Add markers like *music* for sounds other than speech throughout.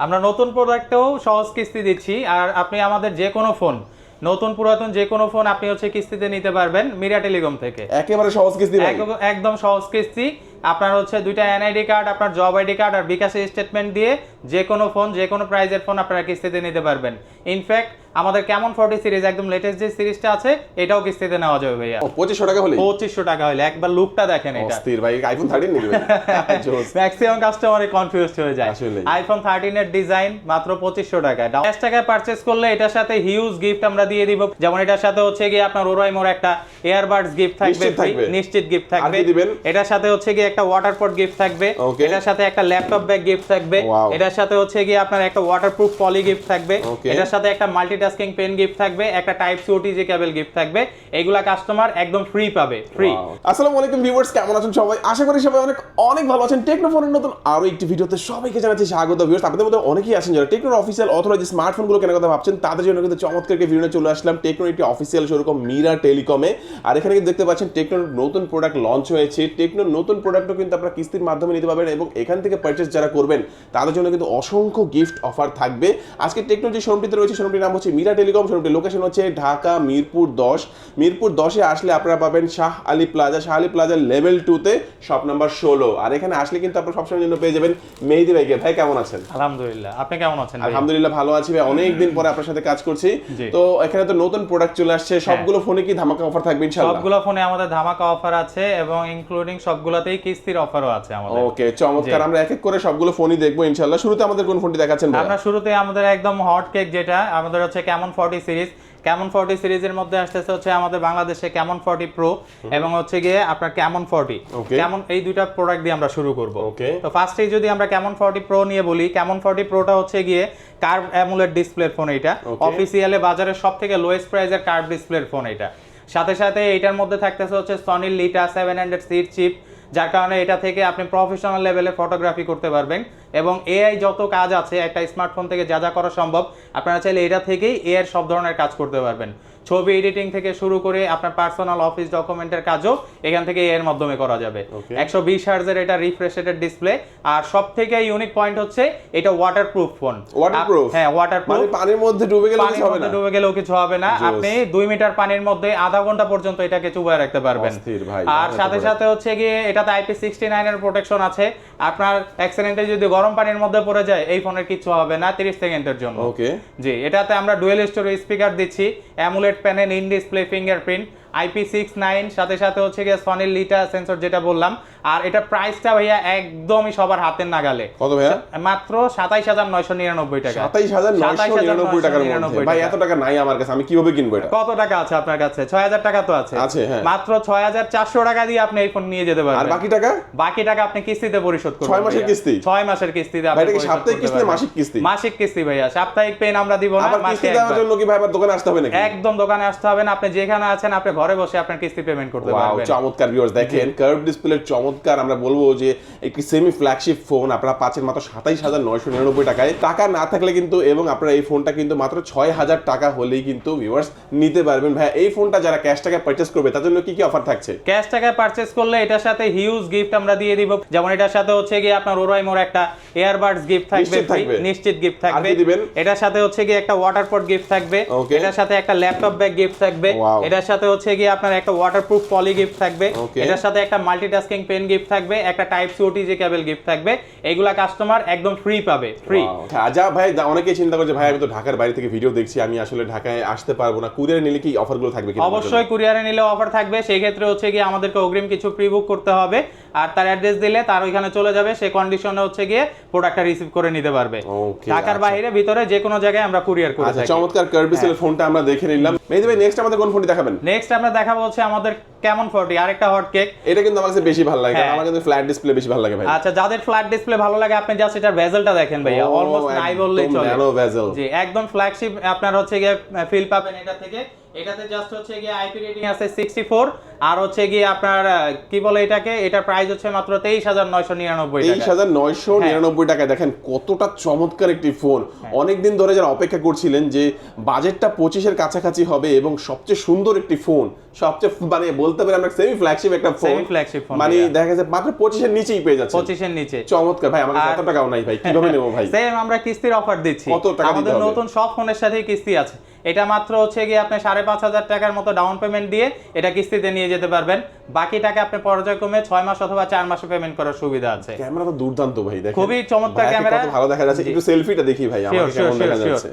আমরা নতুন প্রোডাক্টেও সহজ কিস্তি দিচ্ছি আর আপনি আমাদের যে কোনো ফোন নতুন পুরাতন যে কোনো ফোন আপনি হচ্ছে কিস্তিতে নিতে পারবেন মিরা টেলিকম থেকে। একেবারে সহজ কিস্তি একদম- সহজ কিস্তি। আপনার হচ্ছে দুইটা এনআইডি কার্ড আপনার জব আইডি কার্ড আর বিকাশের স্টেটমেন্ট দিয়ে যে কোনো ফোন যে কোনো প্রাইজের ফোন আপনারা কিস্তিতে নিতে পারবেন। ইনফ্যাক্ট আমাদের কেমন ফোর্টি সিরিজ? একদম লেটেস্ট যে সিরিজটা আছে এটাও কিস্তিতে নেওয়া যাবে ভাইয়া। পঁচিশশো টাকা হলে পঁচিশশো টাকা হলে একবার লুকটা দেখেন এটা। অস্থির ভাই আইফোন থার্টিন ম্যাক্সিমাম কাস্টমারে হয়ে যায়। আইফোন থার্টিন এর ডিজাইন মাত্র পঁচিশশো টাকায় দশ টাকায় পারচেস করলে এটার সাথে হিউজ গিফট আমরা দিয়ে দিব। যেমন এটার সাথে হচ্ছে গিয়ে আপনার ওরাই মোর একটা ইয়ারবাডস গিফট থাকবে। নিশ্চিত গিফট থাকবে? এটার সাথে হচ্ছে গিয়ে একটা ওয়াটার পট গিফট থাকবে এটার সাথে একটা ল্যাপটপ ব্যাগ গিফট থাকবে। এটার সাথে হচ্ছে গিয়ে আপনার একটা ওয়াটারপ্রুফ পলি গিফট থাকবে। এটার সাথে একটা মাল্টিটাস্কিং পেন গিফট থাকবে, একটা type C OTG cable gift থাকবে, এগুলা কাস্টমার একদম ফ্রি পাবে ফ্রি আসসালামু আলাইকুম ভিউয়ার্স কেমন আছেন সবাই? আশা করি সবাই অনেক অনেক ভালো আছেন। টেকনোফোনের নতুন আরও একটি ভিডিওতে সবাইকে জানাচ্ছি স্বাগত ভিউয়ার্স আপনাদের মধ্যে অনেকেই আছেন যারা টেকনোর অফিসিয়াল অথবা যে স্মার্টফোনগুলো কেনার কথা ভাবছেন, তাদের জন্য কিন্তু চমৎকার একটি ভিডিও চলে আসলাম। টেকনোর একটি অফিসিয়াল শোরুম মিরা টেলিকমে আর এখানে কিন্তু দেখতে পাচ্ছেন টেকনোর নতুন প্রোডাক্ট লঞ্চ হয়েছে। টেকনোর নতুন প্রোডাক্টও কিন্তু আপনারা কিস্তির মাধ্যমে নিতে পারবেন এবং এখান থেকে পারচেস যারা করবেন, তাদের জন্য কিন্তু অসংখ্য গিফট অফার থাকবে। আজকে টেকনোর যে শোরুমটিতে রয়েছে শোরুমটির নাম হচ্ছে মিরা টেলিকম শোরুমটির লোকেশন হচ্ছে ঢাকা মিরপুর দশ। মিরপুর দশে আসলে আপনারা পাবেন Shah Ali Plaza. Shah Ali Plaza level টুতে শপ নাম্বার ষোলো। আর এখানে আসলে কিন্তু আপনারা সবসময় জন্য পেয়ে যাবেন মেহেদি ভাইকে। ভাই কেমন আছেন? আলহামদুলিল্লাহ। আপনি কেমন আছেন আলহামদুলিল্লাহ ভালো আছি ভাই। অনেক দিন পরে আপনার সাথে কাজ করছি। তো এখানে তো নতুন প্রোডাক্ট চলে আসছে। সবগুলো ফোনে কি ধামাকা অফার থাকবে ইনশাআল্লাহ? সবগুলো ফোনে আমাদের ধামাকা অফার আছে এবং ইনক্লুডিং সবগুলোতেই কিস্তির অফারও আছে আমাদের। ওকে চমৎকার। আমরা এক এক করে সবগুলো ফোনই দেখব ইনশাআল্লাহ। শুরুতে আমাদের কোন ফোনটি দেখাচ্ছেন ভাই? আমরা শুরুতে আমাদের একদম হট কেক যেটা আমাদের হচ্ছে কেমন ফর্টি সিরিজ? কেমন ফর্টি সিরিজের মধ্যে আসতেছে হচ্ছে আমাদের বাংলাদেশে কেমন ফর্টি প্রো এবং হচ্ছে গিয়ে আপনার কেমন ফর্টি. কেমন এই দুইটা প্রোডাক্ট দিয়ে আমরা শুরু করব। তো ফার্স্টেই যদি আমরা কেমন ফর্টি প্রো নিয়ে বলি কেমন ফর্টি প্রোটা হচ্ছে গিয়ে কার্ভ অ্যামুলেট ডিসপ্লের ফোন এটা অফিসিয়ালে বাজারের সব থেকে লোয়েস্ট প্রাইসের কার্ভ ডিসপ্লের ফোন এটা সাথে সাথে এটার মধ্যে থাকতেছে হচ্ছে সনির লিটা সেভেন হান্ড্রেড সিট চিপ যার কারণে এটা থেকে আপনি প্রফেশনাল লেভেলে ফটোগ্রাফি করতে পারবেন। এবং এআই যত কাজ আছে, একটা স্মার্টফোন থেকে যা যা করা সম্ভব, আপনারা চাইলে এটা থেকেই এআই সব ধরনের কাজ করতে পারবেন। ছবি এডিটিং থেকে শুরু করে আপনার পার্সোনাল অফিস ডকুমেন্টের কাজও এখান থেকে এর মাধ্যমে করা যাবে। একশো বিশ হার্জের এটা রিফ্রেশেটেড ডিসপ্লে আর সব থেকে ইউনিক পয়েন্ট হচ্ছে এটা ওয়াটারপ্রুফ ফোন Waterproof? হ্যাঁ ওয়াটারপ্রুফ মানে পানির মধ্যে ডুবে গেলে কিছু হবে না? ডুবে গেলেও কিছু হবে না। আপনি দুই মিটার পানির মধ্যে আধা ঘণ্টা পর্যন্ত এটাকে চুবায় রাখতে পারবেন। আর সাথে সাথে হচ্ছে গিয়ে এটাতে আইপি সিক্সটি নাইনের প্রোটেকশন আছে। আপনার অ্যাক্সিডেন্টে যদি গরম পানির মধ্যে পড়ে যায় এই ফোনের কিছু হবে না তিরিশ সেকেন্ডের জন্য। ওকে জি এটাতে আমরা ডুয়েল স্টোরি স্পিকার দিচ্ছি। AMOLED panel in display fingerprint IP six nine সাথে সাথে হচ্ছে গিয়ে সনির লিটা সেন্সর যেটা বললাম। আর এটা প্রাইসটা ভাইয়া একদমই সবার হাতের নাগালে। কত ভাইয়া? মাত্র সাতাইশ হাজার নয়শো নিরানব্বই টাকা। সাতাইশ হাজার নিরানব্বই টাকার মধ্যে। ভাই এত টাকা নাই আমার কাছে আমি কীভাবে কিনবো এটা? কত টাকা আছে আপনার কাছে? ছয় হাজার টাকা তো আছে। আছে, হ্যাঁ। মাত্র ছয় হাজার চারশো টাকা দিয়ে আপনি এই ফোন নিয়ে যেতে আর বাকি টাকা? বাকি টাকা আপনি কিস্তিতে পরিশোধ করবেন ছয় মাসের কিস্তি? ছয় মাসের কিস্তিতে আপনি সাপ্তাহিক কিস্তি মাসিক কিস্তি? মাসিক কিস্তি ভাইয়া। সাপ্তাহিক পেন আমরা দিব না আবার মাসে কিস্তি দেওয়ার জন্য কি ভাই আবার দোকানে আসতে হবে নাকি? একদম দোকানে আসতে হবে না আপনি যেখানে আছেন আপনি ঘরে বসে আপনার কিস্তি পেমেন্ট করতে ওয়াও পারবেন। চমৎকার ভিউয়ার্স দেখেন কার্ভ ডিসপ্লের চমৎকার আমরা বলব যে একটি সেমি ফ্ল্যাগশিপ ফোন আপনারা পাচ্ছেন মাত্র সাতাইশ হাজার নয়শো নিরানব্বই টাকায়। টাকা না থাকলে কিন্তু এবং আপনারা এই ফোনটা কিন্তু মাত্র ছয় হাজার টাকা হলেই কিন্তু ভিউয়ার্স নিতে পারবেন। ভাই এই ফোনটা যারা ক্যাশ টাকা পারচেস করবে তার জন্য কি কি অফার থাকছে? ক্যাশ টাকায় পারচেস করলে এটার সাথে হিউজ গিফট আমরা দিয়ে দিব। যেমন এটার সাথে হচ্ছে গিয়ে আপনার ওরাই মোর একটা এয়ারবাডস গিফট থাকবে নিশ্চিত গিফট থাকবে। দিবেন? এটার সাথে হচ্ছে গিয়ে একটা ওয়াটার পট গিফট থাকবে. এটার সাথে একটা ল্যাপটপ ব্যাগ গিফট থাকবে। এটার সাথে হচ্ছে গিয়ে আপনার একটা ওয়াটারপ্রুফ পলি গিফট থাকবে। এটার সাথে একটা মাল্টিটাস্কিং পেন গিফট থাকবে একটা type C OTG cable gift থাকবে। এগুলা কাস্টমার একদম ফ্রি পাবে ফ্রি Wow. আচ্ছা ভাই অনেকেই চিন্তা করছে ভাই আমি তো ঢাকার বাইরে থেকে ভিডিও দেখছি আমি আসলে ঢাকায় আসতে পারব না। কুরিয়ারে নিলে কি অফারগুলো থাকবে অবশ্যই কুরিয়ারে নিলে অফার থাকবে। সেই ক্ষেত্রে হচ্ছে গিয়ে আমাদেরকে অগ্রিম কিছু প্রি বুক করতে হবে। আর তার অ্যাড্রেস দিলে তার ওইখানে চলে যাবে। সেই কন্ডিশনে হচ্ছে গিয়ে প্রোডাক্টটা রিসিভ করে নিতে পারবে। ঢাকার আচ্ছা। বাইরে ভিতরে যে কোনো জায়গায় আমরা কুরিয়ার করে আচ্ছা থাকি। চমৎকার কার্ভ ফোনটা আমরা দেখে নিলাম। মেহেদি ভাই নেক্সট আমাদের কোন ফোনটি দেখাবেন? নেক্সট আমরা দেখাবো হচ্ছে আমাদের কেমন ফর্টি আরেকটা হট কেক এটা কিন্তু আমার কাছে বেশি ভালো লাগে হ্যাঁ। আমার কিন্তু ফ্ল্যাট ডিসপ্লে বেশি ভালো লাগে ভাই। আচ্ছা যাদের ফ্ল্যাট ডিসপ্লে ভালো লাগে আপনি জাস্ট এটার ভেজেলটা দেখেন ভাইয়া। অলমোস্ট নাই বললেই চলে। ন্যানো ভেজেল জি একদম ফ্ল্যাগশিপ আপনার হচ্ছে গিয়ে ফিল পাবেন এটা থেকে। এটাতে জাস্ট হচ্ছে গিয়ে আইপি রেটিং আছে সিক্সটি ফোর আর হচ্ছে গিয়ে আপনার কি বলে এটাকে? এটার প্রাইস হচ্ছে মাত্র তেইশ হাজার নয়শো নিরানব্বই তেইশ টাকা হাজার নয়শো নিরানব্বই টাকায় দেখেন কতটা চমৎকার একটি ফোন অনেকদিন ধরে যারা অপেক্ষা করছিলেন যে বাজেটটা পঁচিশের কাছাকাছি হবে এবং সবচেয়ে সুন্দর একটি ফোন সবচেয়ে মানে বলতে পারি আমরা সেমি ফ্ল্যাগশিপ একটা ফোন Semi flagship phone, মানে দেখা যাচ্ছে মাত্র পঁচিশের নিচেই পেয়ে যাচ্ছে পঁচিশের নিচে। চমৎকার। ভাই আমাকে কত টাকাও নাই ভাই কীভাবে নেব ভাই? *laughs* সেম আমরা কিস্তির অফার দিচ্ছি। কত টাকা আমাদের নতুন সব ফোনের সাথেই কিস্তি আছে। এটা মাত্র হচ্ছে গিয়ে আপনি সাড়ে পাঁচ হাজার টাকার মতো ডাউন পেমেন্ট দিয়ে এটা কিস্তিতে নিয়ে যেতে পারবেন। বাকি টাকা আপনি পর্যায়ক্রমে ছয় মাস অথবা চার মাসে পেমেন্ট করার সুবিধা আছে। ক্যামেরা তো দুর্দান্ত ভাই দেখেন। খুবই চমৎকার ক্যামেরা। ভালো দেখা যাচ্ছে একটু সেলফিটা দেখি ভাই আমাকে কেমন দেখা যাচ্ছে।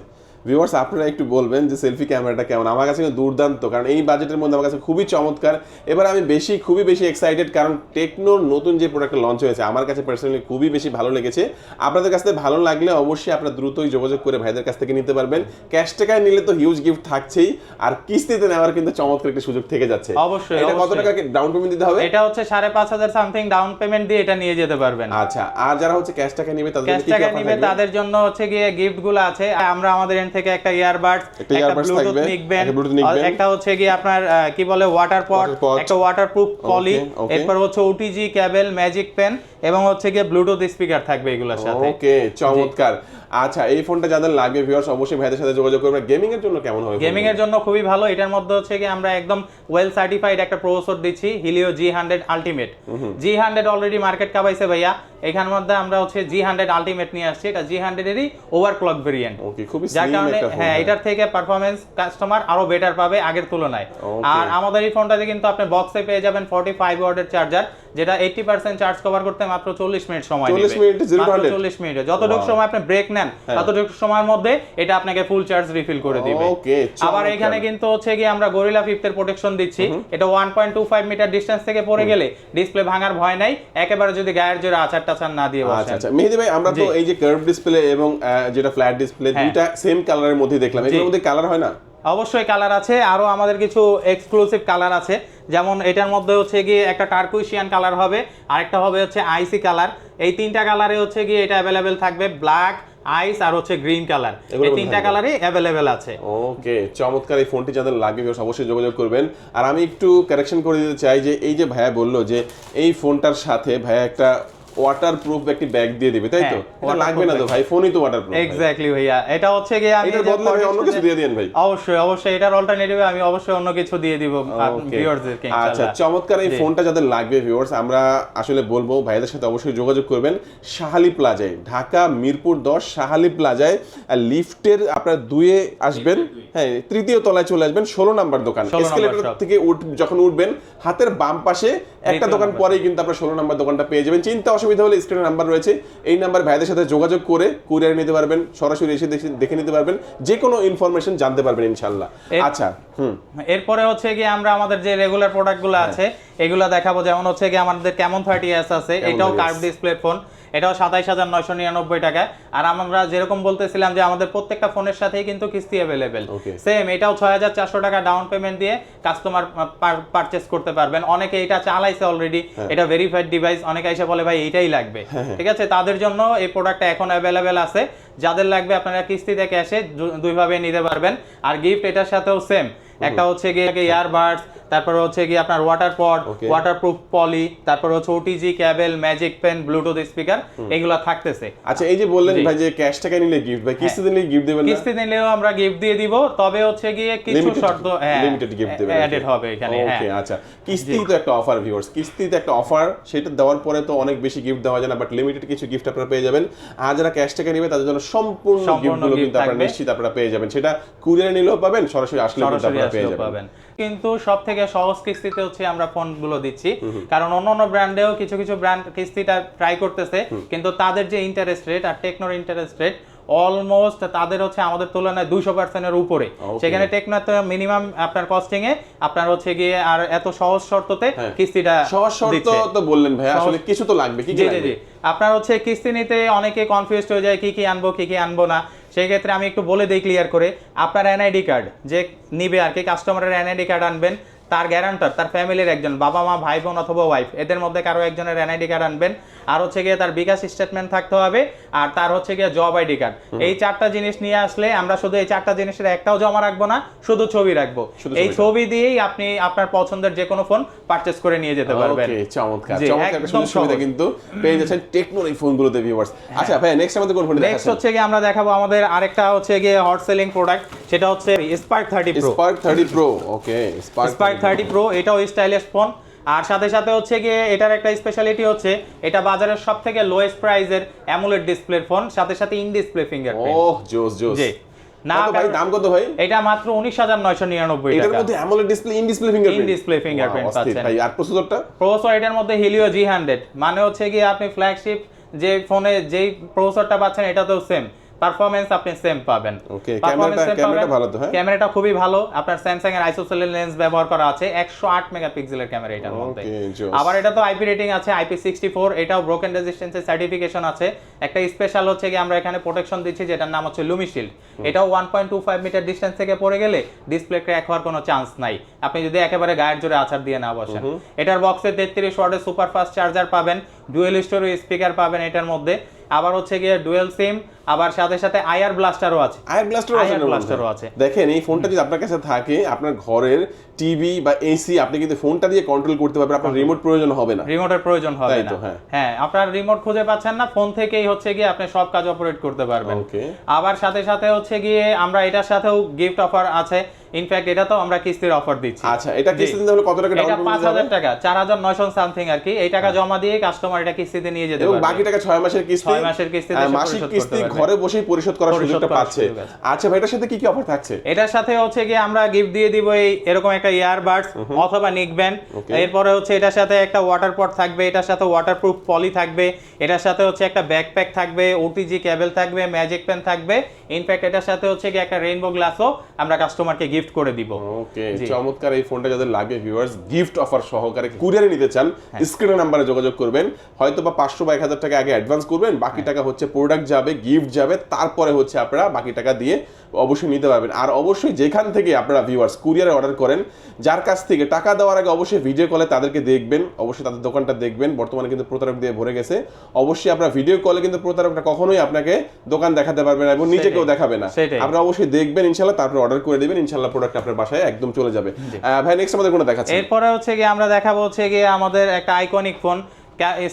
ভিউয়ার্স আপনারা একটু বলবেন যে সেলফি ক্যামেরাটা কেমন? আমার কাছে কিন্তু দুর্দান্ত কারণ এই বাজেটের মধ্যে আমার কাছে খুবই চমৎকার। এবার আমি বেশি খুবই বেশি এক্সাইটেড কারণ টেকনোর নতুন যে প্রোডাক্টটা লঞ্চ হয়েছে আমার কাছে পার্সোনালি খুবই বেশি ভালো লেগেছে। আপনাদের কাছ ভালো লাগলে অবশ্যই আপনারা দ্রুতই যোগাযোগ করে ভাইদের কাছ থেকে নিতে পারবেন। ক্যাশ টাকায় নিলে তো হিউজ গিফট থাকছেই আর কিস্তিতে নেওয়ার কিন্তু চমৎকার একটা সুযোগ থেকে যাচ্ছে। অবশ্যই, এটা কত টাকা ডাউন পেমেন্ট দিতে হবে? এটা হচ্ছে সাড়ে পাঁচ হাজার সামথিং ডাউন পেমেন্ট দিয়ে এটা নিয়ে যেতে পারবেন। আচ্ছা আর যারা হচ্ছে ক্যাশ টাকা নেবে তাদের ক্যাশ টাকা নিবে তাদের জন্য হচ্ছে গিয়ে গিফটগুলো আছে। আমরা আমাদের এন্ড থেকে একটা ইয়ারবাডস একটা একটা ব্লুটুথ নিকবেন। একটা একটা হচ্ছে কি আপনার কি বলে ওয়াটার পট একটা ওয়াটারপ্রুফ পলি। এরপর হচ্ছে ওটিজি কেবল ম্যাজিক পেন এবং হচ্ছে গিয়ে ব্লুটুথ স্পিকার থাকবে এগুলোর সাথে। ওকে চমৎকার। আচ্ছা এই ফোনটা যাদের লাগবে ভিউয়ার্স অবশ্যই ভাইদের সাথে যোগাযোগ করবেন। গেমিং এর জন্য কেমন হবে গেমিং এর জন্য খুবই ভালো। এটার মধ্যে হচ্ছে কি আমরা একদম ওয়েল সার্টিফাইড একটা প্রসেসর দিচ্ছি Helio G hundred ultimate G hundred already market কাবাইছে ভাইয়া। এখানের মধ্যে আমরা হচ্ছে জি হান্ড্রেড আলটিমেট নিয়ে আসছি। এটা জি হান্ড্রেডেরই ওভার ক্লক ভেরিয়েন্ট যার কারণে হ্যাঁ এটার থেকে পারফরমেন্স কাস্টমার আরও বেটার পাবে আগের তুলনায়। আর আমাদের এই ফোনটাতে কিন্তু আপনি বক্সে পেয়ে যাবেন 45 ওয়াটের চার্জার যেটা 80% চার্জ কভার করতে মাত্র 40 মিনিট সময় 40 নেবে। মিনিটে zero to মাত্র 100? 40 মিনিটে যতটুকু সময় আপনি ব্রেক নেন হ্যাঁ। ততটুকু সময়ের মধ্যে এটা আপনাকে ফুল চার্জ রিফিল করে দিবে। Okay, আবার এখানে কিন্তু হচ্ছে কি আমরা গরিলা ফিফথের প্রোটেকশন দিচ্ছি। এটা 1.25 মিটার ডিসটেন্স থেকে পড়ে গেলে ডিসপ্লে ভাঙার ভয় নাই। একেবারে যদি গায়ের জোরে আচার টাচার না দিয়ে আচ্ছা বসেন। আচ্ছা মেহেদি ভাই আমরা তো এই যে কার্ভ ডিসপ্লে এবং যেটা ফ্ল্যাট ডিসপ্লে। দুইটা সেম কালারের মধ্যে দেখলাম। এগুলোর মধ্যে কালার হয় না? অবশ্যই কালার আছে। আরও আমাদের কিছু এক্সক্লুসিভ কালার আছে। যেমন এটার মধ্যে হচ্ছে গিয়ে একটা টার্কুইশিয়ান কালার হবে। আরেকটা হবে হচ্ছে আইসি কালার এই তিনটা কালারে হচ্ছে গিয়ে এটা অ্যাভেলেবেল থাকবে। ব্ল্যাক আইস আর হচ্ছে গ্রিন কালার। এই তিনটা কালারই অ্যাভেলেবেল আছে। ওকে চমৎকার এই ফোনটি যাদের লাগবে অবশ্যই যোগাযোগ করবেন। আর আমি একটু কারেকশন করে দিতে চাই যে এই যে ভাইয়া বলল যে এই ফোনটার সাথে ভাইয়া একটা ওয়াটার প্রুফ একটি ব্যাগ দিয়ে দিবে তাই তো? হ্যাঁ, এটা লাগবে না তো ভাই ফোনই তো ওয়াটার প্রুফ এক্স্যাক্টলি ভাইয়া। এটা হচ্ছে গিয়ে আমি এটার বদলে অন্য কিছু দিয়ে দিন ভাই। অবশ্যই অবশ্যই এটার অল্টারনেটিভে আমি অবশ্যই অন্য কিছু দিয়ে দিব আচ্ছা চমৎকার এই ফোনটা যাদের লাগবে ভিউয়ার্স আমরা আসলে বলব ভাইদের সাথে অবশ্যই যোগাযোগ করবেন। শাহালি প্লাজায় ঢাকা মিরপুর দশ শাহালি প্লাজায় আর লিফটের আপনার দুয়ে আসবেন হ্যাঁ তৃতীয় তলায় চলে আসবেন ষোলো নাম্বার দোকান। এসকেলেটর থেকে উঠ যখন উঠবেন হাতের বাম পাশে একটা দোকান। পরেই কিন্তু আপনার ষোলো নাম্বার দোকানটা পেয়ে যাবেন। চিন্তা অসুবিধা হলে স্ক্রিনে নাম্বার রয়েছে। এই নাম্বার ভাইদের সাথে যোগাযোগ করে কুরিয়ার নিতে পারবেন সরাসরি এসে দেখে- নিতে পারবেন। যে কোনো ইনফরমেশন জানতে পারবেন ইনশাল্লাহ আচ্ছা হুম। এরপরে হচ্ছে কি আমরা আমাদের যে রেগুলার প্রোডাক্টগুলো আছে এগুলো দেখাবো। যেমন হচ্ছে কি আমাদের কেমন থার্টি এস আছে এটাও 30S কার্ভ ডিসপ্লে ফোন এটাও সাতাইশ হাজার নয়শো নিরানব্বই টাকায় আর আমরা যেরকম বলতেছিলাম যে আমাদের প্রত্যেকটা ফোনের সাথেই কিন্তু কিস্তি অ্যাভেলেবেল সেম এটাও ছয় হাজার চারশো টাকা ডাউন পেমেন্ট দিয়ে কাস্টমার পারচেস করতে পারবেন। অনেকে এটা চালাইছে অলরেডি হ্যাঁ। এটা ভেরিফাইড ডিভাইস অনেকে এসে বলে ভাই এইটাই লাগবে। ঠিক আছে? তাদের জন্য এই প্রোডাক্টটা এখন অ্যাভেলেবেল আছে। যাদের লাগবে আপনারা কিস্তিতে ক্যাশে দুইভাবে নিতে পারবেন। আর গিফট এটার সাথেও সেম একটা হচ্ছে গিয়ে ইয়ারবাডস তারপর হচ্ছে গিয়ে আপনার water pod Okay. Waterproof poly তারপর হচ্ছে OTG cable magic pen Bluetooth speaker এগুলো থাকতেছে। আচ্ছা এই যে বললেন ভাই যে ক্যাশ টাকা নিলে গিফট ভাই কিস্তিতে নিলে গিফট দেবেন কিস্তি নিলেও আমরা গিফট দিয়ে দিব তবে হচ্ছে গিয়ে কিছু শর্ত হ্যাঁ limited gift দেবেন অ্যাডেড হবে এখানে হ্যাঁ। ওকে আচ্ছা। কিস্তি তো একটা অফার ভিউয়ার্স কিস্তিতে একটা অফার সেটা দেওয়ার পরে তো অনেক বেশি গিফট দেওয়া যায় না বাট লিমিটেড কিছু গিফট আপনারা পেয়ে যাবেন। আর যারা ক্যাশ টাকা নেবে তাদের জন্য সম্পূর্ণ সম্পূর্ণ গিফটগুলো কিন্তু আপনারা নিশ্চিত আপনারা পেয়ে যাবেন। সেটা কুরিয়ারে নিলেও পাবেন সরাসরি আসলে কিন্তু আপনারা পাবেন। কিন্তু সব থেকে সহজ কিস্তিতে হচ্ছে আমরা ফোনগুলো দিচ্ছি। কারণ অন্য অন্য ব্র্যান্ডেও কিছু কিছু ব্র্যান্ড কিস্তিটা ট্রাই করতেছে। কিন্তু তাদের যে ইন্টারেস্ট রেট আর টেকনোর ইন্টারেস্ট রেট অলমোস্ট তাদের হচ্ছে আমাদের তুলনায় দুইশো পার্সেন্টের উপরে. সেখানে টেকনো মিনিমাম আপনার কস্টিং এ আপনার হচ্ছে গিয়ে আর এত সহজ শর্ততে হ্যাঁ। কিস্তিটা সহজ শর্ত তো বললেন ভাই আসলে কিছু তো লাগবে কি কি জি জি জি। আপনার হচ্ছে কিস্তি নিতে অনেকে কনফিউজড হয়ে যায় কি কি আনব কি কি আনব না। সেই ক্ষেত্রে আমি একটু বলে দিই ক্লিয়ার করে, আপনার এনআইডি কার্ড যে নিবে আর কি কাস্টমারের এনআইডি কার্ড আনবেন, তার গ্যারান্টার তার ফ্যামিলির একজন বাবা মা ভাই বোন অথবা ওয়াইফ এদের মধ্যে কারও একজনের এনআইডি কার্ড আনবেন। আর হচ্ছে গিয়ে তার বিকাশ স্টেটমেন্ট থাকতে হবে আর তার হচ্ছে গিয়ে জব আইডি কার্ড এই চারটা জিনিস নিয়ে আসলে আমরা শুধু এই চারটা জিনিসের একটাও জমা রাখব না শুধু ছবি রাখব। এই ছবি দিয়েই আপনি আপনার পছন্দের যে কোনো ফোন পারচেজ করে নিয়ে যেতে পারবেন। চমৎকার চমৎকার সুবিধা। কিন্তু পেয়ে যাচ্ছেন টেকনোর এই ফোনগুলোতে ভিউয়ার্স আচ্ছা ভাই নেক্সট আমাদের কোন ফোন নেক্সট হচ্ছে গিয়ে আমরা দেখাবো আমাদের আরেকটা হচ্ছে গিয়ে হট সেলিং প্রোডাক্ট সেটা হচ্ছে Spark thirty Pro Spark 30 Pro okay Spark Spark thirty Pro এটাও স্টাইলিশ ফোন আর সাথে সাথে হচ্ছে গিয়ে এটার একটা স্পেশালিটি হচ্ছে এটা বাজারের সব থেকে লোয়েস্ট প্রাইজের অ্যামুলেট ডিসপ্লের ফোন সাথে সাথে ইন ডিসপ্লে ফিঙ্গার ওহ জোস জোস। জি। না ভাই? দাম কত ভাই? এটা মাত্র উনিশ হাজার নয়শো নিরানব্বই এটার মধ্যে AMOLED display in display fingerprint In-display fingerprint পাচ্ছেন। ভাই। আর প্রসেসরটা প্রসেসর এটার মধ্যে হিলিও জি হান্ড্রেড মানে হচ্ছে গিয়ে আপনি ফ্ল্যাগশিপ যে ফোনে যেই প্রসেসরটা পাচ্ছেন এটাতেও সেম পারফরমেন্স আপনি সেম পাবেন। Performance ক্যামেরাটা- ভালো তো, হ্যাঁ? ক্যামেরাটা খুবই ভালো। আপনার স্যামসাং এর আইসোসেলের লেন্স ব্যবহার করা আছে একশো আট মেগাপিক্সেলের ক্যামেরা এটার মধ্যে। আবার এটা তো আইপি রেটিং আছে আইপি সিক্সটি ফোর এটাও ব্রোকেন রেজিস্ট্যান্সের সার্টিফিকেশন আছে। একটা স্পেশাল হচ্ছে কি আমরা এখানে প্রোটেকশন দিচ্ছি যেটার নাম হচ্ছে লুমিশিল্ড এটাও one point two five meter distance থেকে পড়ে গেলে ডিসপ্লে ক্র্যাক হওয়ার কোনো চান্স নাই। আপনি যদি একেবারে গায়ের জোরে আছাড় দিয়ে না বসেন। এটার বক্সে তেত্রিশ ওয়াটের সুপার ফাস্ট চার্জার পাবেন ডুয়েল স্টোরি স্পিকার পাবেন এটার মধ্যে। আবার হচ্ছে গিয়ে ডুয়েল সিম আবার সাথে সাথে আয়ার ব্লাস্টারও আছে আয়ার ব্লাস্টারও আছে Air এর মধ্যে। blaster ও আছে। দেখেন এই ফোনটা যদি আপনার কাছে থাকে আপনার ঘরের টিভি বা এসি আপনি কিন্তু ফোনটা দিয়ে কন্ট্রোল করতে পারবেন। আপনার রিমোট প্রয়োজন হবে না। রিমোটের প্রয়োজন হবে না। হ্যাঁ। হ্যাঁ আপনার রিমোট খুঁজে পাচ্ছেন না ফোন থেকেই হচ্ছে গিয়ে আপনি সব কাজ অপারেট করতে পারবেন। ওকে আবার সাথে সাথে হচ্ছে গিয়ে আমরা এটার সাথেও গিফট অফার আছে। ইনফ্যাক্ট এটা তো আমরা কিস্তির অফার দিচ্ছি। আচ্ছা এটা জি। কিস্তি দিতে হলে কত টাকা ডাউন এটা পেমেন্ট হাজার টাকা চার হাজার নয়শো সামথিং আর কি। এই টাকা জমা দিয়ে কাস্টমার এটা কিস্তিতে নিয়ে যেতে পারবে। বাকি টাকা ছয় মাসের কিস্তি ছয় মাসের কিস্তিতে মাসিক কিস্তি ঘরে বসেই পরিশোধ করার সুযোগটা পাচ্ছে। আচ্ছা ভাই এটার সাথে কি কি অফার থাকছে? এটার সাথে হচ্ছে গিয়ে আমরা গিফট দিয়ে দিব এই এরকম একটা ইয়ারবাডস অথবা নিক ব্যান্ড এরপরে হচ্ছে এটার সাথে একটা ওয়াটার পট থাকবে এটার সাথে ওয়াটারপ্রুফ পলি থাকবে এটার সাথে হচ্ছে একটা ব্যাকপ্যাক থাকবে ওটিজি কেবল থাকবে ম্যাজিক পেন থাকবে। ইনফ্যাক্ট এটার সাথে হচ্ছে গিয়ে একটা রেইনবো গ্লাসও আমরা কাস্টমারকে গিফট করে দিব। ওকে চমৎকার এই ফোনটা যাদের লাগে ভিউয়ার্স গিফট অফার সহকারে কুরিয়ারে নিতে চান হ্যাঁ। স্ক্রিনের নাম্বারে যোগাযোগ করবেন। হয়তো বা পাঁচশো বা এক হাজার টাকা আগে অ্যাডভান্স করবেন বাকি হ্যাঁ। টাকা হচ্ছে প্রোডাক্ট যাবে গিফট যাবে তারপরে হচ্ছে আপনারা বাকি টাকা দিয়ে অবশ্যই নিতে পারবেন। আর অবশ্যই যেখান থেকে আপনারা ভিউয়ার্স কুরিয়ারে অর্ডার করেন যার কাছ থেকে টাকা দেওয়ার আগে অবশ্যই ভিডিও কলে তাদেরকে দেখবেন অবশ্যই তাদের দোকানটা দেখবেন। বর্তমানে কিন্তু প্রতারক দিয়ে ভরে গেছে। অবশ্যই আপনারা ভিডিও কলে কিন্তু প্রতারকটা কখনোই আপনাকে দোকান দেখাতে পারবে না এবং নিজে কেউ সেটাই। দেখাবে না। আপনারা অবশ্যই দেখবেন ইনশাল্লাহ তারপরে অর্ডার করে দিবেন ইনশাল্লাহ প্রোডাক্ট আপনার বাসায় একদম চলে যাবে। ভাই নেক্সট আমাদের কোনো দেখাচ্ছে? এরপরে হচ্ছে গিয়ে আমরা দেখাবো হচ্ছে গিয়ে আমাদের একটা iconic phone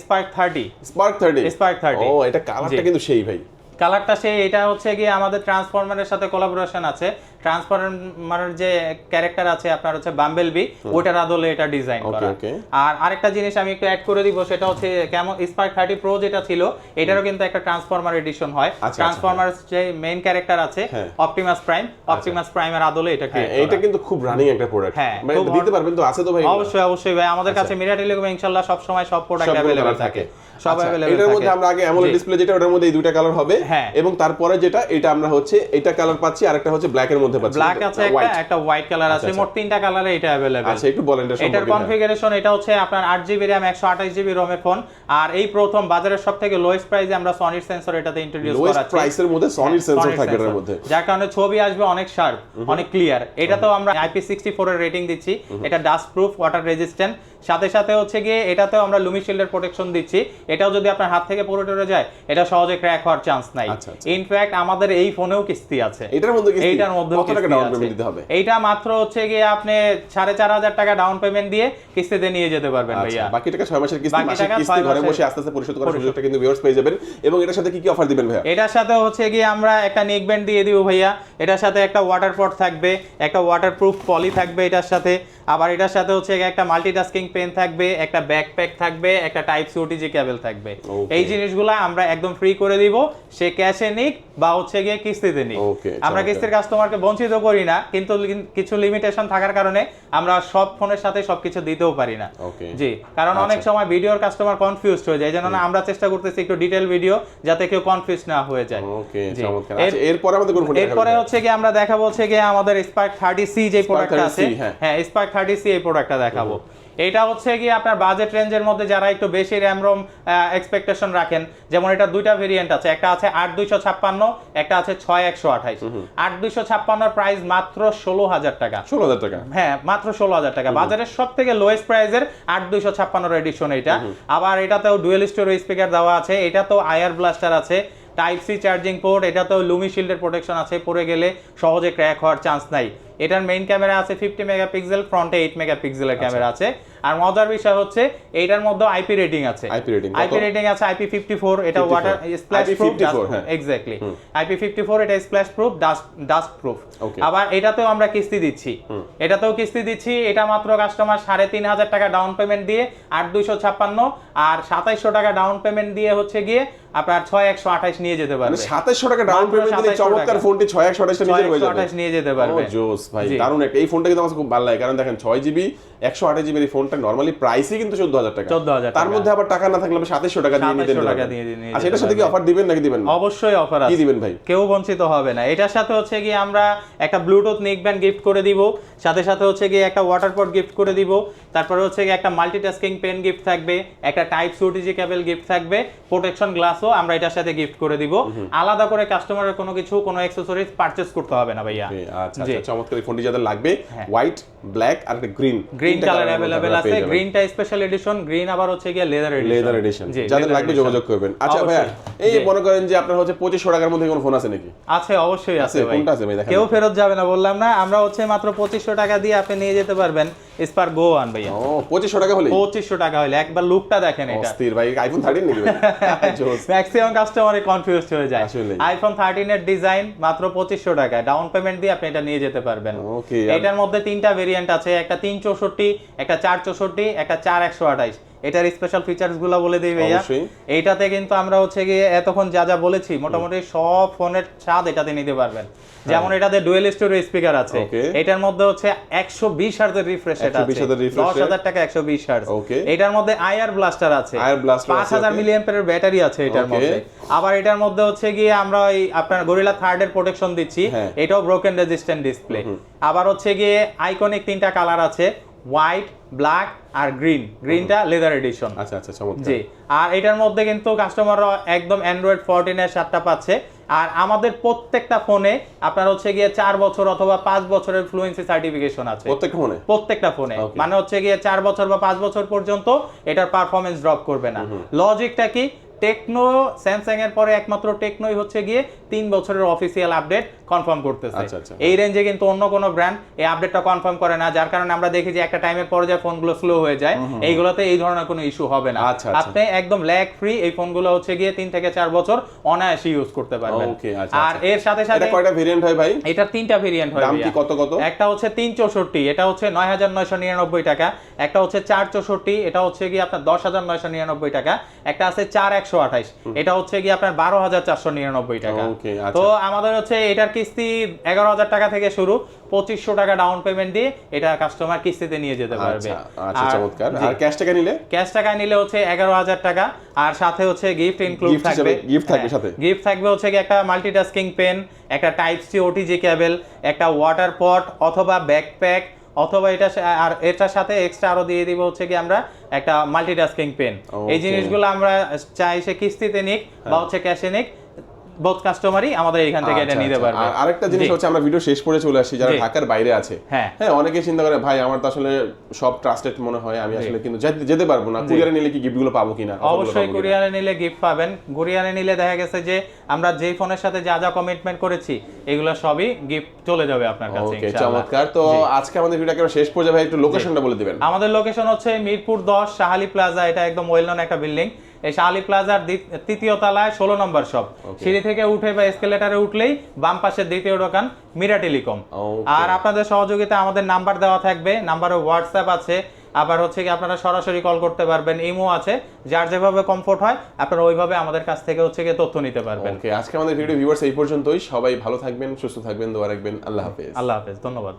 Spark thirty Spark thirty Spark 30 ও এটা কালারটা। কিন্তু সেই ভাই। কালারটা সেই এটা হচ্ছে গিয়ে আমাদের ট্রান্সফরমারের সাথে কোলাবোরেশন আছে। ট্রান্সফরমারের যে ক্যারেক্টার আছে আপনার হচ্ছে বাম্বেল বি ওটার আদলে এটা ডিজাইন করা. আর আরেকটা জিনিস আমি একটু অ্যাড করে দিব সেটা হচ্ছে কেমন স্পার্ক থার্টি প্রো যেটা ছিল এটারও কিন্তু একটা ট্রান্সফরমার এডিশন হয়। আচ্ছা, ট্রান্সফরমার যে মেইন ক্যারেক্টার আছে। অপটিমাস প্রাইম অপটিমাস প্রাইমের আদলে এটা হ্যাঁ create কিন্তু খুব রানিং একটা প্রোডাক্ট হ্যাঁ, দিতে পারবেন তো আছে তো ভাই অবশ্যই অবশ্যই ভাই আমাদের আচ্ছা। কাছে মিরা টেলিকম ইনশাআল্লাহ সব সময় সব প্রোডাক্ট colour থাকে। সব আচ্ছা, এটার মধ্যে আমরা আগে অ্যামোলেড ডিসপ্লে যেটা ওটার মধ্যে এই দুইটা কালার হবে হ্যাঁ। এবং তারপরে যেটা এটা আমরা হচ্ছে এটা কালার পাচ্ছি আর একটা হচ্ছে ব্ল্যাক এর মধ্যে পাচ্ছি। ব্ল্যাক আছে একটা একটা হোয়াইট কালার আছে। আচ্ছা, মোট তিনটা কালারে এটা অ্যাভেলেবল আচ্ছা একটু বলেন এটা এটার। কনফিগারেশন এটা হচ্ছে আপনার আট জিবি র্যাম একশো আঠাশ জিবি রোমের ফোন আর এই প্রথম বাজারের সব থেকে লোয়েস্ট প্রাইসে আমরা সনির সেন্সর এটাতে ইন্ট্রোডিউস লোয়েস্ট করাচ্ছি। প্রাইসের মধ্যে সনির সেন্সর থাকে sensor। মধ্যে। যার কারণে ছবি আসবে অনেক শার্প অনেক ক্লিয়ার এটা তো আমরা আইপি সিক্সটি ফোর এর রেটিং দিচ্ছি। এটা ডাস্ট প্রুফ ওয়াটার রেজিস্ট্যান্ট সাথে সাথে হচ্ছে গিয়ে এটাতেও আমরা লুমি শিল্ডের প্রোটেকশন দিচ্ছি। এটাও যদি আপনার হাত থেকে পড়ে টরে যায় এটা সহজে ক্র্যাক হওয়ার চান্স নাই। আচ্ছা, আচ্ছা। ইনফ্যাক্ট আমাদের এই ফোনেও কিস্তি আছে। এটার মধ্যে কিস্তি? এইটার মধ্যে কত টাকা ডাউন পেমেন্ট দিতে হবে? এইটা মাত্র হচ্ছে গিয়ে আপনি সাড়ে চার হাজার টাকা ডাউন পেমেন্ট দিয়ে কিস্তিতে নিয়ে যেতে পারবেন আচ্ছা, ভাইয়া। বাকি টাকা মাসের কিস্তি মাসিক কিস্তি ঘরে বসে আস্তে আস্তে পরিশোধ করার সুযোগটা কিন্তু ভিউয়ার্স পেয়ে যাবেন এবং এটার সাথে কি কি অফার দিবেন ভাইয়া? এটার সাথে হচ্ছে গিয়ে আমরা একটা নেক ব্যান্ড দিয়ে দিব ভাইয়া। এটার সাথে একটা ওয়াটার পট থাকবে একটা ওয়াটারপ্রুফ পলি থাকবে এটার সাথে। আবার এটার সাথে হচ্ছে একটা মাল্টিটাস্কিং পেন থাকবে একটা ব্যাকপ্যাক থাকবে একটা টাইপ সি ওটিজি কেবল থাকবে. এই জিনিসগুলো আমরা একদম ফ্রি করে দিব সে ক্যাশে নিক বা হচ্ছে গিয়ে কিস্তিতে নিক। আমরা কিস্তির কাস্টমারকে বঞ্চিত করি না কিন্তু কিছু লিমিটেশন থাকার কারণে আমরা সব ফোনের সাথে সবকিছু দিতেও পারি না। জি কারণ অনেক আচ্ছা। সময় ভিডিওর কাস্টমার কনফিউজড হয়ে যায় এই জন্য না আমরা চেষ্টা করতেছি একটু ডিটেল ভিডিও যাতে কেউ কনফিউজ না হয়ে যায়। আচ্ছা এরপরে আমাদের কোন ফোন এরপরে হচ্ছে কি আমরা দেখাবো হচ্ছে কি আমাদের স্পার্ক থার্টি সি যে প্রোডাক্টটা 30C, আছে। হ্যাঁ। হ্যাঁ স্পার্ক থার্টি সি এই প্রোডাক্টটা দেখাবো। এটা হচ্ছে কি আপনার বাজেট রেঞ্জের মধ্যে যারা একটু বেশি র্যাম রোম এক্সপেকটেশন রাখেন যেমন এটা দুইটা ভেরিয়েন্ট আছে। একটা আছে আট দুইশো ছাপ্পান্ন একটা আছে ছয় একশো আঠাইশ। আট দুইশো ছাপ্পান্ন ছাপ্পান্নর প্রাইস মাত্র ষোলো হাজার টাকা। ষোলো হাজার টাকা। হ্যাঁ মাত্র ষোলো হাজার টাকা বাজারের সব থেকে লোয়েস্ট প্রাইসের আট দুইশো ছাপ্পান্ন এডিশন এটা আবার এটাতেও ডুয়েল স্টোর স্পিকার দেওয়া আছে। এটা তো আয়ার ব্লাস্টার আছে। টাইপ সি চার্জিং পোর্ট এটাতেও লুমি শিল্ডের প্রোটেকশন আছে। পড়ে গেলে সহজে ক্র্যাক হওয়ার চান্স নাই। এটার মেইন ক্যামেরা আছে ফিফটি মেগাপিক্সেল ফ্রন্টে এইট মেগাপিক্সেলের ক্যামেরা আছে। আর মজার বিষয় হচ্ছে এইটার মধ্যে আইপি রেটিং আছে। Rating কত? আইপি রেটিং আছে আইপি ফিফটি ফোর এটা water splash proof IP54। Exactly IP fifty four এটা splash proof dust dust proof. আবার এটাতেও আমরা কিস্তি দিচ্ছি। এটাতেও কিস্তি দিচ্ছি এটা মাত্র কাস্টমার সাড়ে তিন হাজার টাকা ডাউন পেমেন্ট দিয়ে আট দুইশো ছাপ্পান্ন আর সাতাইশশো টাকা ডাউন পেমেন্ট দিয়ে হচ্ছে গিয়ে আপনার ছয় একশো আঠাইশ নিয়ে যেতে মানে পারবে। সাতাশশো টাকা ডাউন পেমেন্ট 2700 চমৎকার ফোনটি ছয় একশো আঠাশ নিয়ে যেতে পারবে। জোস ভাই। দারুণ একটা। এই ফোনটা কিন্তু আমার খুব ভালো লাগে। কারণ দেখেন ছয় জিবি একশো আঠাশ জিবির এই ফোনটা নর্মালি প্রাইসই কিন্তু চোদ্দ হাজার টাকা। 14,000 তার মধ্যে আবার টাকা না থাকলে আমি সাতাশশো টাকা দিয়ে নিতে টাকা দিয়ে আচ্ছা এটার সাথে কি অফার দিবেন নাকি দিবেন? অবশ্যই অফার কি দিবেন ভাই? কেউ বঞ্চিত হবে না। এটার সাথে হচ্ছে গিয়ে আমরা একটা ব্লুটুথ নেক ব্যান্ড গিফট করে দিব। সাথে সাথে হচ্ছে গিয়ে একটা ওয়াটার পট গিফট করে দিব। তারপরে হচ্ছে গিয়ে একটা মাল্টিটাস্কিং পেন গিফট থাকবে। একটা type C OTG cable gift থাকবে। প্রোটেকশন গ্লাসও আমরা এটার সাথে গিফট করে দিব। আলাদা করে কাস্টমারের কোনো কিছু কোনো অ্যাক্সেসরিজ পারচেজ করতে হবে না ভাইয়া। আচ্ছা। আচ্ছা চমৎকার। এই ফোনটি যাদের লাগবে হ্যাঁ। হোয়াইট ব্ল্যাক আর একটা গ্রিন গ্রিন কালার अवेलेबल আছে। গ্রিনটা স্পেশাল এডিশন গ্রিন আবার হচ্ছে গিয়ে লেদার এডিশন লেদার এডিশন যাদের লাগবে যোগাযোগ করবেন। আচ্ছা ভাইয়া এই। মনে করেন যে আপনার হচ্ছে পঁচিশশো টাকার মধ্যে কোনো ফোন আছে নাকি? আছে অবশ্যই আছে আছে, ভাই। কোনটা আছে ভাই? দেখেন। কেউ ফেরত যাবে না বললাম না। আমরা হচ্ছে মাত্র 2500 টাকা দিয়ে আপনি নিয়ে যেতে পারবেন। স্পার গো আন ভাইয়া ও টাকা হলে পঁচিশশো টাকা হলে একবার লুকটা দেখেন এটা। অস্থির ভাই আইফোন থার্টিন নিবে ম্যাক্সিমাম কাস্টমারে কনফিউজ হয়ে যায়। আসলে আইফোন থার্টিন এর ডিজাইন মাত্র পঁচিশশো টাকা। ডাউন পেমেন্ট দিয়ে আপনি এটা নিয়ে যেতে পারবেন। এটার মধ্যে তিনটা ভেরিয়েন্ট আছে। একটা তিন চৌষট্টি একটা চার চৌষট্টি একটা চার একশো আঠাইশ। এটার স্পেশাল ফিচার্সগুলো বলে দিই ভাইয়া। এইটাতে কিন্তু আমরা হচ্ছে গিয়ে এতক্ষণ যা যা বলেছি মোটামুটি সব ফোনের স্বাদ এটাতে নিতে পারবেন। যেমন এটাতে ডুয়েল স্টোরি স্পিকার আছে। এটার মধ্যে হচ্ছে একশো বিশ হার্জের রিফ্রেশ এটা আছে। হার্জের refresh দশ rate। হাজার টাকা একশো বিশ হার্জ এটার মধ্যে আয়ার ব্লাস্টার আছে। হাজার okay. মিলিয়াম্পের ব্যাটারি আছে এটার মধ্যে। আবার এটার মধ্যে হচ্ছে গিয়ে আমরা ওই আপনার গরিলা থার্ড এর প্রোটেকশন দিচ্ছি। হ্যাঁ। এটাও ব্রোকেন রেজিস্ট্যান্ট ডিসপ্লে আবার হচ্ছে গিয়ে আইকনিক তিনটা কালার আছে। হোয়াইট ব্ল্যাক আর গ্রিন। গ্রিনটা লেদার এডিশন আচ্ছা আচ্ছা জি। আর এটার মধ্যে কিন্তু কাস্টমাররা একদম অ্যান্ড্রয়েড ফোরটিন এর সাতটা পাচ্ছে। আর আমাদের প্রত্যেকটা ফোনে আপনার হচ্ছে গিয়ে চার বছর অথবা পাঁচ বছরের ফ্লুয়েন্সি সার্টিফিকেশন আছে। প্রত্যেকটা ফোনে প্রত্যেকটা ফোনে মানে হচ্ছে গিয়ে চার বছর বা পাঁচ বছর পর্যন্ত এটার পারফরমেন্স ড্রপ করবে না। লজিকটা কি? টেকনো স্যামসাং এর পরে একমাত্র টেকনোই হচ্ছে গিয়ে তিন বছরের অফিসিয়াল আপডেট কনফার্ম করতেছে আচ্ছা, আচ্ছা। এই রেঞ্জে কিন্তু অন্য কোনো ব্র্যান্ড এই আপডেটটা কনফার্ম করে না যার কারণে আমরা দেখি যে একটা টাইমের পরে যে ফোনগুলো স্লো হয়ে যায় এইগুলোতে এই ধরনের কোনো ইস্যু হবে না আচ্ছা। আপনি একদম ল্যাগ ফ্রি এই ফোনগুলো হচ্ছে গিয়ে তিন থেকে চার বছর অনায়াসে ইউজ করতে পারবেন আর। এর সাথে সাথে এটা কয়টা ভেরিয়েন্ট হয় ভাই এটার তিনটা ভেরিয়েন্ট হয় দাম কি কত কত? একটা হচ্ছে তিন চৌষট্টি এটা হচ্ছে নয় হাজার নয়শো নিরানব্বই টাকা একটা হচ্ছে চার চৌষট্টি এটা হচ্ছে গিয়ে আপনার দশ হাজার নয়শো নিরানব্বই টাকা একটা আছে চার একশো আঠাইশ। এটা হচ্ছে গিয়ে আপনার বারো হাজার চারশো নিরানব্বই টাকা। আচ্ছা। তো আমাদের হচ্ছে এটার কিস্তি এগারো হাজার টাকা থেকে শুরু পঁচিশশো টাকা ডাউন পেমেন্ট দিয়ে এটা কাস্টমার কিস্তিতে নিয়ে যেতে পারবে। আচ্ছা আচ্ছা আর- ক্যাশ টাকা নিলে? ক্যাশ টাকায় নিলে হচ্ছে এগারো হাজার টাকা আর সাথে হচ্ছে গিফট ইনক্লুড থাকবে। gift থাকবে সাথে? গিফট থাকবে হচ্ছে কি একটা মাল্টিটাস্কিং পেন একটা টাইপ সি ওটিজি কেবল একটা ওয়াটার পট অথবা ব্যাকপ্যাক অথবা এটা আর এটার সাথে এক্সট্রা আরও দিয়ে দিব হচ্ছে কি আমরা একটা মাল্টিটাস্কিং পেন এই. জিনিসগুলো আমরা চাই সে কিস্তিতে নিক বা হচ্ছে ক্যাশে নিক। বোথ কাস্টমারই আমাদের এখান থেকে এটা আচ্ছা, নিতে আচ্ছা। পারবে। আরেকটা জিনিস হচ্ছে আমরা ভিডিও শেষ করে চলে আসি যারা ঢাকার বাইরে আছে। হ্যাঁ। হ্যাঁ অনেকে চিন্তা করে ভাই আমার তো আসলে সব ট্রাস্টেড মনে হয় আমি আসলে কিন্তু যেতে- পারব না। কুরিয়ারে নিলে কি গিফটগুলো পাবো কিনা? অবশ্যই কুরিয়ারে নিলে গিফট পাবেন। কুরিয়ারে নিলে দেখা গেছে যে আমরা যেই ফোনের সাথে যা যা কমিটমেন্ট করেছি এগুলো সবই গিফট চলে যাবে আপনার কাছে ওকে চমৎকার। তো আজকে আমাদের ভিডিও একেবারে শেষ পর্যায়ে ভাই একটু লোকেশনটা বলে দিবেন। আমাদের লোকেশন হচ্ছে মিরপুর দশ শাহালি প্লাজা এটা একদম ওয়েল নন একটা বিল্ডিং এই শাহালি প্লাজার তৃতীয় তলায় ষোলো নম্বর শপ সিঁড়ি থেকে উঠে বা এসকেলেটারে উঠলেই বাম পাশের দ্বিতীয় দোকান মিরা টেলিকম আর আপনাদের সহযোগিতা আমাদের নাম্বার দেওয়া থাকবে নাম্বারে হোয়াটসঅ্যাপ আছে। আবার হচ্ছে কি আপনারা সরাসরি কল করতে পারবেন ইমো আছে। যার যেভাবে কমফোর্ট হয় আপনারা ওইভাবে আমাদের কাছ থেকে হচ্ছে গিয়ে তথ্য নিতে পারবেন। ওকে আজকে আমাদের ভিডিও ভিউয়ার্স এই পর্যন্তই। সবাই ভালো থাকবেন সুস্থ থাকবেন দোয়া রাখবেন। আল্লাহ হাফেজ। আল্লাহ হাফেজ ধন্যবাদ।